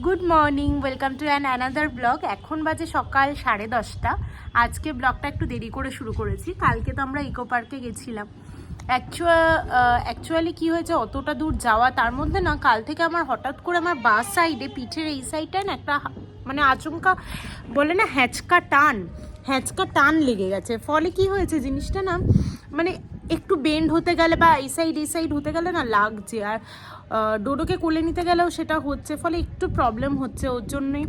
Good morning welcome to an another blog এখন বাজে সকাল সাড়ে দশটা। আজকে ব্লগটা একটু দেরি করে শুরু করেছি। কালকে তো আমরা ইকো পার্কে গেছিলাম। অ্যাকচুয়ালি কি হয়েছে? অতটা দূর যাওয়া তার মধ্যে না, কাল থেকে আমার হঠাৎ করে আমার বাস সাইডে পিঠের এই সাইডটায় না একটা মানে আচমকা বলে না হ্যাচকা টান হ্যাঁচকা টান লেগে গেছে। ফলে কি হয়েছে জিনিসটা না মানে একটু বেন্ড হতে গেলে বা এই সাইড এই সাইড হতে গেলে না লাগছে। আর ডোডোকে কোলে নিতে গেলেও সেটা হচ্ছে, ফলে একটু প্রবলেম হচ্ছে। ওর জন্যই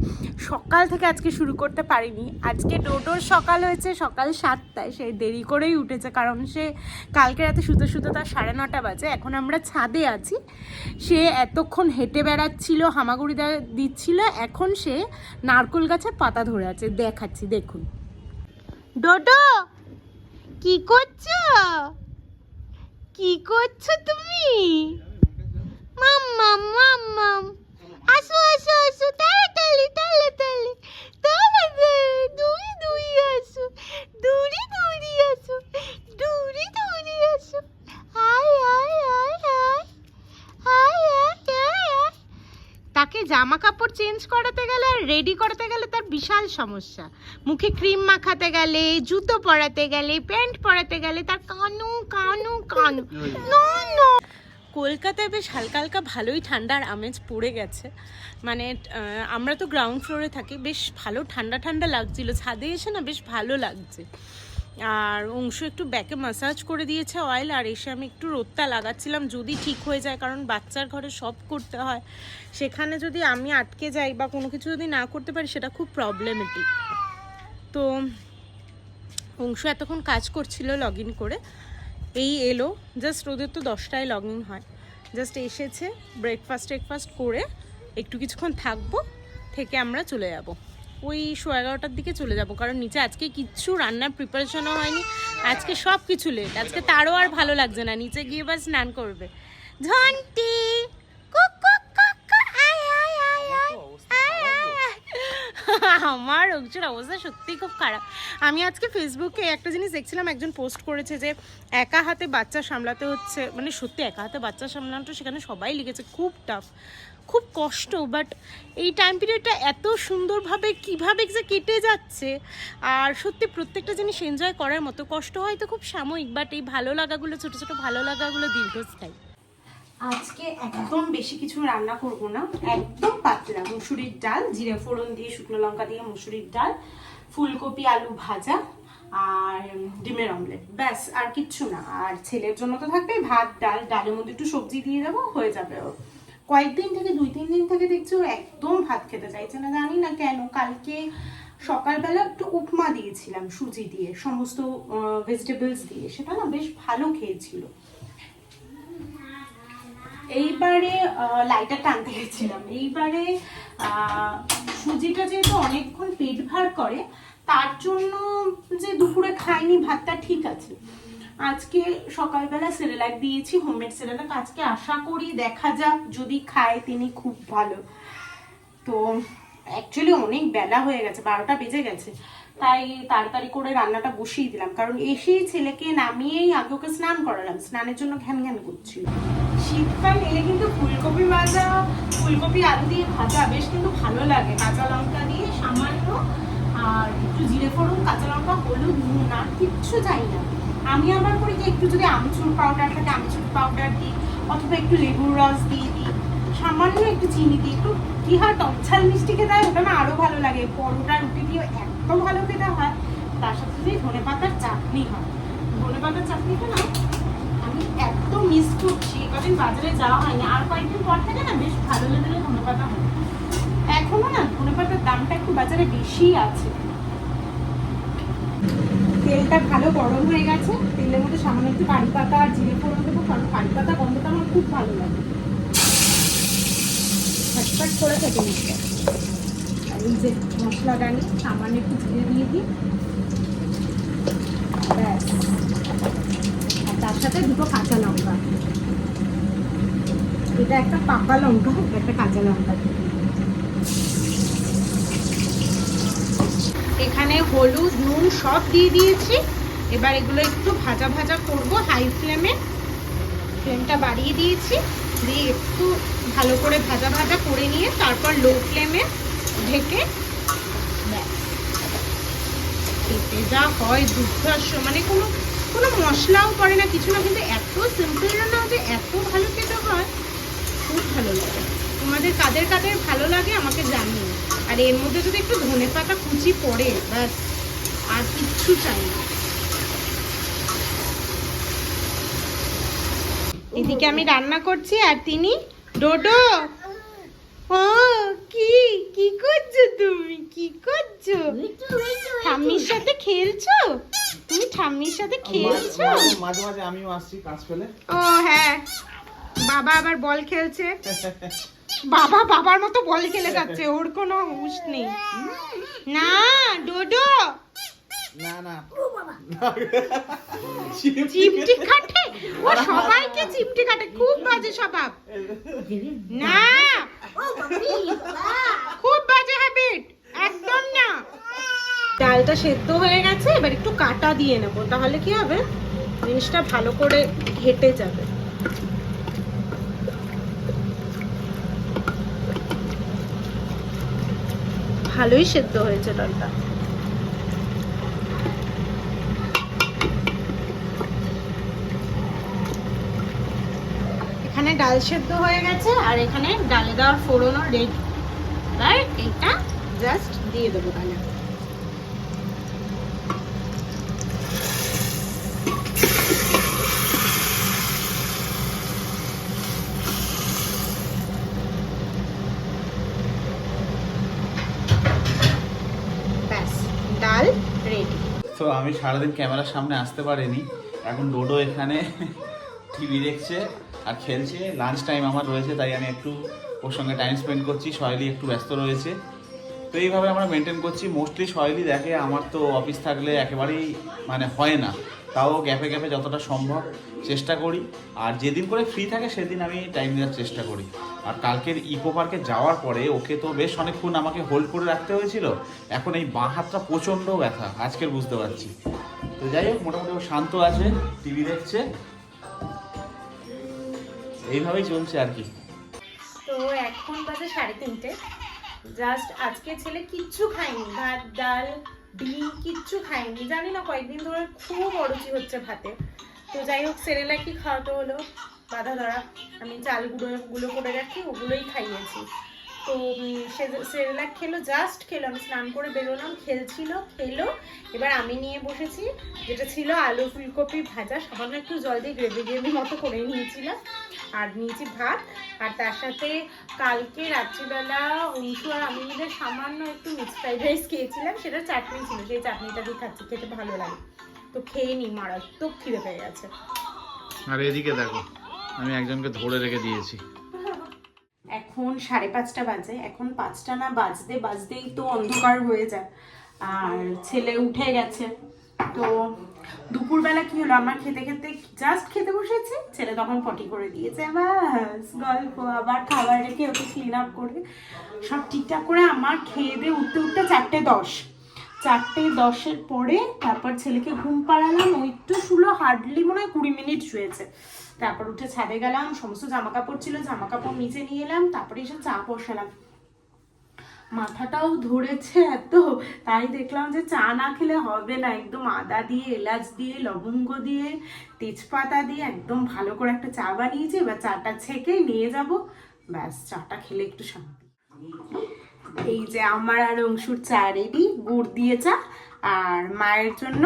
সকাল থেকে আজকে শুরু করতে পারিনি। আজকে ডোডোর সকাল হয়েছে সকাল সাতটায়। সে দেরি করেই উঠেছে, কারণ সে কালকে রাতে শুতে শুতে তার সাড়ে নটা বাজে। এখন আমরা ছাদে আছি। সে এতক্ষণ হেঁটে বেড়াচ্ছিল, হামাগুড়ি দিচ্ছিল। এখন সে নারকোল গাছে পাতা ধরে আছে। দেখাচ্ছি, দেখুন। ডোডো, কি করছ? কি করছ তুমি? মাম্মাম মাম্মাম আসো আসো আসো, তাড়াতাড়ি তাড়াতাড়ি। তাড়াতাড়ি দূরে দূরে আসো। দূরে দূরে আসো। দূরে দূরে আসো। আয় আয় আয় আয়। আয় আয় তাকে জামা কাপড় চেঞ্জ করাতে গেলে আর রেডি করাতে গেলে তার বিশাল সমস্যা। মুখে ক্রিম মাখাতে গেলে, জুতো পরাতে গেলে, প্যান্ট পরাতে গেলে তার কানু কানু কানু। No no. কলকাতায় বেশ হালকা হালকা ভালোই ঠান্ডার আমেজ পড়ে গেছে। মানে আমরা তো গ্রাউন্ড ফ্লোরে থাকি বেশ ভালো ঠান্ডা ঠান্ডা লাগছিল। ছাদে এসে না বেশ ভালো লাগছে। আর অংশ একটু ব্যাকে মাসাজ করে দিয়েছে অয়েল আর এসে আমি একটু রোদটা লাগাচ্ছিলাম যদি ঠিক হয়ে যায় কারণ বাচ্চার ঘরে সব করতে হয়। সেখানে যদি আমি আটকে যাই বা কোনো কিছু যদি না করতে পারি সেটা খুব প্রবলেমেটিক তো অংশ এতক্ষণ কাজ করছিল লগ ইন করে। এই এলো জাস্ট ওদের তো দশটায় লগ ইন হয়। জাস্ট এসেছে ব্রেকফাস্ট টেকফাস্ট করে একটু কিছুক্ষণ থাকব, থেকে আমরা চলে যাব। ওই সোয়া এগারোটার দিকে চলে যাব, কারণ নিচে আজকে কিচ্ছু রান্নার প্রিপারেশনও হয়নি। আজকে সব কিছু লেট আজকে তারও আর ভালো লাগছে না, নিচে গিয়ে বা স্নান করবে। ঘন্টি আমার অংশের অবস্থা সত্যিই খুব খারাপ। আমি আজকে ফেসবুকে একটা জিনিস দেখছিলাম, একজন পোস্ট করেছে যে, একা হাতে বাচ্চা সামলাতে হচ্ছে। মানে সত্যি, একা হাতে বাচ্চা সামলানোটা সেখানে সবাই লিখেছে, খুব টাফ খুব কষ্ট। বাট এই টাইম পিরিয়ডটা এত সুন্দরভাবে কীভাবে যে কেটে যাচ্ছে, আর সত্যি প্রত্যেকটা জিনিস এনজয় করার মতো, কষ্ট হয়তো খুব সাময়িক বাট এই ভালো লাগাগুলো, ছোটো ছোটো ভালো লাগাগুলো দীর্ঘস্থায়ী। আজকে একদম বেশি কিছু রান্না করব না। একদম পাতলা। মুসুরির ডাল, জিরে ফোড়ন দিয়ে শুকনো লঙ্কা দিয়ে মুসুরির ডাল, ফুলকপি, আলু ভাজা আর ডিমের অমলেট। ব্যাস, আর কিচ্ছু না। আর ছেলের জন্য তো থাকবে ভাত, ডাল। ডালের মধ্যে একটু সবজি দিয়ে দেবো, হয়ে যাবে ওর। কয়েকদিন থেকে, দুই, তিন দিন থেকে দেখছি ও একদম ভাত খেতে চাইছে না, জানি না কেন। কালকে সকালবেলা একটু উপমা দিয়েছিলাম, সুজি দিয়ে, সমস্ত ভেজিটেবলস দিয়ে। সেটা না বেশ ভালো খেয়েছিল। এইবারে লাইটার টানতে গেছিলাম। এইবারে সুজিটা যেহেতু অনেকক্ষণ পেট ভার করে, তার জন্য যে দুপুরে খাইনি, ভাতটা ঠিক আছে। আজকে সকালবেলা সেরেলাক দিয়েছি হোমমেড সেরেলাক আজকে আশা করি দেখা যাক, যদি খায় তিনি খুব ভালো। তো অ্যাকচুয়ালি অনেক বেলা হয়ে গেছে, বারোটা বেজে গেছে। তাই তাড়াতাড়ি করে রান্নাটা বসিয়ে দিলাম। কারণ এসেই ছেলেকে নামিয়েই আগে ওকে স্নান করালাম। স্নানের জন্য ঘ্যান ঘ্যান করছিল। শীতকাল এলে কিন্তু ফুলকপি ভাজা, ফুলকপি আলু দিয়ে ভাজা বেশ কিন্তু ভালো লাগে। কাঁচা লঙ্কা দিয়ে সামান্য, আর একটু জিরে ফোড়ন, কাঁচা লঙ্কা, হলুদ, নুন, আর কিচ্ছু চাই না। আমি আবার করি কি একটু যদি আমচুর পাউডার থাকে, আমচুর পাউডার দিই, অথবা একটু লেবুর রস দিয়ে দিই। সামান্য একটু চিনি দিই, একটু কি হয় টকঝাল মিষ্টি খেতে হয়, ওটা না আরও ভালো লাগে। পরোটা, রুটি দিয়ে এত ভালো খেতে হয়। তার সাথে যদি ধনে পাতার চাটনি হয়। ধনে পাতার চাটনিটা না এত মিস করছি। কদিন বাজারে যাওয়া হয়নি। আর কয়েকদিন পর থেকে না বেশ ভালো লেভেলের ধনে পাতা হয় এখনও না ধনে পাতার দামটা একটু বাজারে বেশি আছে। তেলটা ভালো গরম হয়ে গেছে। তেলের মধ্যে সামান্য একটু কারি পাতা আর জিরে ফোড়ন দেবো, কারণ কারি পাতা গন্ধটা আমার খুব ভালো লাগে। ফটফট করে খেতে নিচ্ছে আর এই যে মশলাটা নিয়ে সামান্য একটু জিরে দিয়ে দিই। ব্যাস। তার সাথে দুটো কাঁচা লঙ্কা। এটা একটা পাকা লঙ্কা, একটা কাঁচা লঙ্কা। এখানে হলুদ, নুন সব দিয়ে দিয়েছি। এবার এগুলো একটু ভাজা ভাজা করব হাই ফ্লেমে ফ্লেমটা বাড়িয়ে দিয়েছি। দিয়ে একটু ভালো করে ভাজা ভাজা করে নিয়ে তারপর লো ফ্লেমে ঢেকে ব্যাস। যা হয় দুর্ধর্ষ মানে কোনো কোনো মশলাও পড়ে না, কিছু না, কিন্তু এত সিম্পল রান্না যে এত ভালো খেতে হয়, খুব ভালো লাগে। তোমাদের কাদের কাদের ভালো লাগে আমাকে জানিও। আর এর মধ্যে যদি একটু ধনে পাতা কুচি পড়ে, ব্যাস, আর কিচ্ছু চাই না। এদিকে আমি রান্না করছি, আর তিনি ডোডো। ও কি? কি করছ তুমি? কি করছ? ঠাম্মির সাথে খেলছো? তুমি ঠাম্মির সাথে খেলছো? মাঝে- মাঝে আমিও আসছি কাজ ফেলে। ও হ্যাঁ। বাবা আবার বল খেলছে। বাবা বাবার মতো বল খেলে যাচ্ছে ওর কোনো হুঁশ নেই। না ডোডো। না না। চিমটি কাটে? ও সবাইকে চিমটি কাটে খুব বাজে স্বভাব। না খুব বাজে হ্যাবিট একদম না। ডালটা সেদ্ধ হয়ে গেছে, এবার একটু কাটা দিয়ে নেব, তাহলে কি হবে? জিনিসটা ভালো করে ঘেটে যাবে। ভালোই সেদ্ধ হয়েছে ডালটা। ডাল সেদ্ধ হয়ে গেছে, আর এখানে ডালে দেওয়ার ফোড়নও রেডি আর এটা জাস্ট দিয়ে দেবো ডালে তো আমি সারাদিন ক্যামেরার সামনে আসতে পারিনি, এখন ডোডো এখানে টিভি দেখছে। আর খেলছে লাঞ্চ টাইম আমার রয়েছে, তাই আমি একটু ওর সঙ্গে টাইম স্পেন্ড করছি সয়েলি একটু ব্যস্ত রয়েছে। তো এইভাবে আমরা মেনটেন করছি মোস্টলি সয়েলি দেখে আমার তো অফিস থাকলে একেবারেই মানে হয় না। তাও গ্যাপে গ্যাপে যতটা সম্ভব চেষ্টা করি। আর যেদিন করে ফ্রি থাকে সেদিন আমি টাইম দেওয়ার চেষ্টা করি। আর কালকের ইকো পার্কে যাওয়ার পরে ওকে তো বেশ অনেকক্ষণ আমাকে হোল্ড করে রাখতে হয়েছিল। এখন এই বাঁ হাতটা প্রচণ্ড ব্যথা, আজকের বুঝতে পারছি। তো যাই হোক, মোটামুটি ও শান্ত আছে টিভি দেখছে। এইভাবেই চলছে আর কি। তো এখন বাজে সাড়ে তিনটে। জাস্ট আজকে ছেলে কিচ্ছু খায়নি। ভাত, ডাল, ডিম কিচ্ছু খায়নি। জানি না কয়েকদিন ধরে খুব অরুচি হচ্ছে ভাতে। তো যাই হোক, সেরেলা কি খাওয়াতে হলো? বাধা ধরা আমি চাল গুঁড়ো গুলো করে রাখি, ওগুলোই খাইয়েছি। তো সে সেরেলাক খেলো জাস্ট খেলো, আমি স্নান করে বেরোলাম, খেলছিল, খেলো। এবার আমি নিয়ে বসেছি, যেটা ছিল আলু ফুলকপি ভাজা, সামান্য একটু জল দিয়ে গ্রেভি গ্রেভি মতো করে নিয়েছিলাম, আর নিয়েছি ভাত। আর তার সাথে কালকে রাত্রিবেলা অংশু আর আমি মিলে সামান্য একটু মিক্স ফ্রাইড রাইস খেয়েছিলাম, সেটা চাটনি ছিল সেই চাটনিটা দিয়ে খাচ্ছি, খেতে ভালো লাগে। তো খেয়ে নি, মারাত্মক খিদে পেয়ে গেছে। আর এদিকে দেখো, আমি একজনকে ধরে রেখে দিয়েছি। এখন সাড়ে পাঁচটা বাজে, এখন পাঁচটা না বাজতে বাজতেই তো অন্ধকার হয়ে যায়। আর ছেলে উঠে গেছে। তো দুপুরবেলা কি হলো? আমার খেতে খেতে জাস্ট খেতে বসেছে। ছেলে তখন পটি করে দিয়েছে। ব্যাস, গল্প, আবার খাবার রেখে ওকে ক্লিন আপ করে। সব ঠিকঠাক করে আমার খেয়ে দিয়ে উঠতে উঠতে চারটে দশ। চারটে দশের পরে তারপর ছেলেকে ঘুম পাড়ালাম। ও একটু শুলো হার্ডলি মনে হয় কুড়ি মিনিট শুয়েছে। তারপর উঠে ছাদে গেলাম, সমস্ত জামা কাপড় ছিল জামা কাপড় নিচে নিয়ে এলাম, তারপরে এসে চা বসালাম। মাথাটাও ধরেছে এত, তাই দেখলাম যে চা না খেলে হবে না, একদম আদা দিয়ে, এলাচ দিয়ে, লবঙ্গ দিয়ে, তেজপাতা দিয়ে, একদম ভালো করে একটা চা বানিয়েছি, এবার চাটা ছেঁকে নিয়ে যাব। ব্যাস, চাটা খেলে একটু শান্তি। এই যে আমার আর অংশুর চা রেডি গুড় দিয়ে চা, আর মায়ের জন্য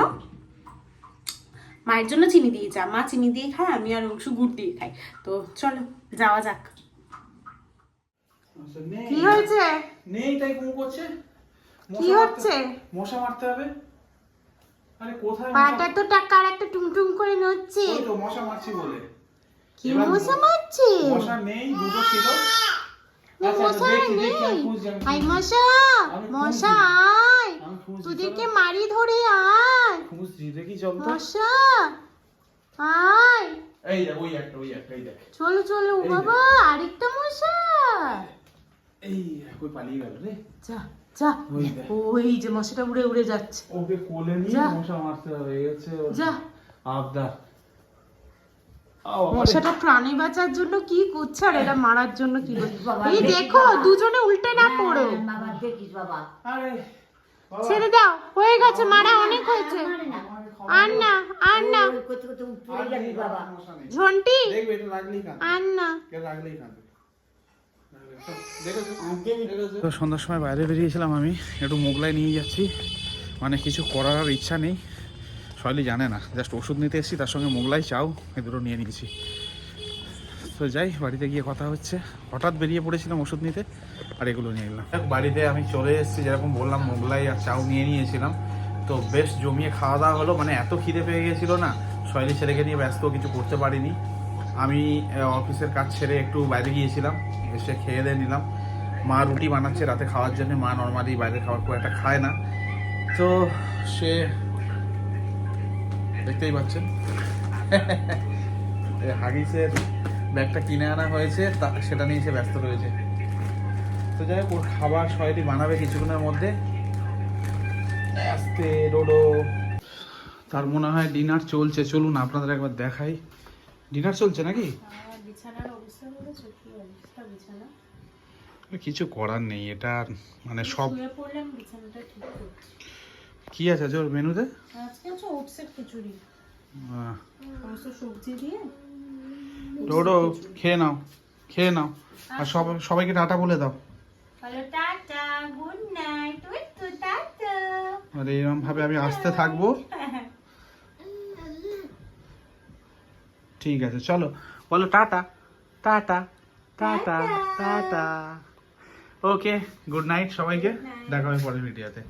মায়ের জন্য চিনি দিয়ে চা মা চিনি দিয়ে খায় আমি আর অংশু গুড় দিয়ে খাই। তো চলো যাওয়া যাক। কি হয়েছে? নেই তাই ঘুম করছে। কি হচ্ছে? মশা মারতে হবে। আরে কোথায় পাটা তো টাকার একটা টুমটুম করে নড়ছে। ওই তো মশা মারছি বলে। কি মশা মারছে মশা নেই দুটো ছিল। মশা তোদেরকে চলো। মারি ধরে আয় চল তো মশা আয় এই দেখ ওই একটা ওই একটা এই দেখ চলো বাবা আরেকটা মশা এই কই পালিয়ে গেল রে যা যা ওই যে মশাটা উড়ে উড়ে যাচ্ছে। ওকে কোলে নিয়ে। মশা মারতে হবে এই হচ্ছে যা। আবদার। মশাটা প্রাণী বাঁচার জন্য কি করছে আর এরা মারার জন্য কি করছে? এই দেখো দুজনে উল্টে না পড়ো। বাবা আরে ছেড়ে দাও হয়ে গেছে মারা অনেক হয়েছে। আর না আর না। পড়ে ঝন্টি? এটা আর না। আনতে তো সন্ধ্যার সময় বাইরে বেরিয়েছিলাম আমি একটু মোগলাই নিয়ে যাচ্ছি। মানে কিছু করার আর ইচ্ছা নেই। সয়লি জানে না। জাস্ট ওষুধ নিতে এসেছি, তার সঙ্গে মোগলাই, চাও এ দুটো নিয়ে নিয়েছি। তো যাই, বাড়িতে গিয়ে কথা হচ্ছে। হঠাৎ বেরিয়ে পড়েছিলাম ওষুধ নিতে, আর এগুলো নিয়ে এলাম। বাড়িতে আমি চলে এসেছি, যেরকম বললাম, মোগলাই আর চাউ নিয়ে নিয়েছিলাম। তো বেশ জমিয়ে খাওয়া দাওয়া হলো মানে এত খিদে পেয়ে গেছিল না, শৈলী ছেলেকে নিয়ে ব্যস্ত, কিছু করতে পারিনি। আমি অফিসের কাজ ছেড়ে একটু বাইরে গিয়েছিলাম, এসে খেয়ে দিয়ে নিলাম। মা রুটি বানাচ্ছে, রাতে খাওয়ার জন্য মা নর্মালি বাইরে খাওয়ার খুব একটা খায় না। তো সে দেখতেই পাচ্ছেন। হাগিসের ব্যাগটা কিনে আনা হয়েছে তা সেটা নিয়ে সে ব্যস্ত রয়েছে। তো যাই হোক ওর খাবার সবাই বানাবে কিছুক্ষণের মধ্যে। আস্তে রোডো তার মনে হয় ডিনার চলছে। চলুন আপনাদের একবার দেখাই। ডিনার চলছে নাকি? কি কিছু করার নেই। এটা মানে সব শুয়ে পড়লাম বিছানাটা ঠিক করছি কি আছে আজ ওর মেনুতে? আজকে হচ্ছে ওটসের খিচুড়ি। সমস্ত সবজি দিয়ে ডোডো খেয়ে নাও খেয়ে নাও। আর সব সবাইকে টাটা বলে দাও। হ্যালো টাটা গুড নাইট ওই তো টাটা। আর এরকম ভাবে আমি আসতে থাকব। ঠিক আছে চলো। বলো tata tata tata tata. Okay good night সবাইকে। দেখা হবে পরের ভিডিওতে।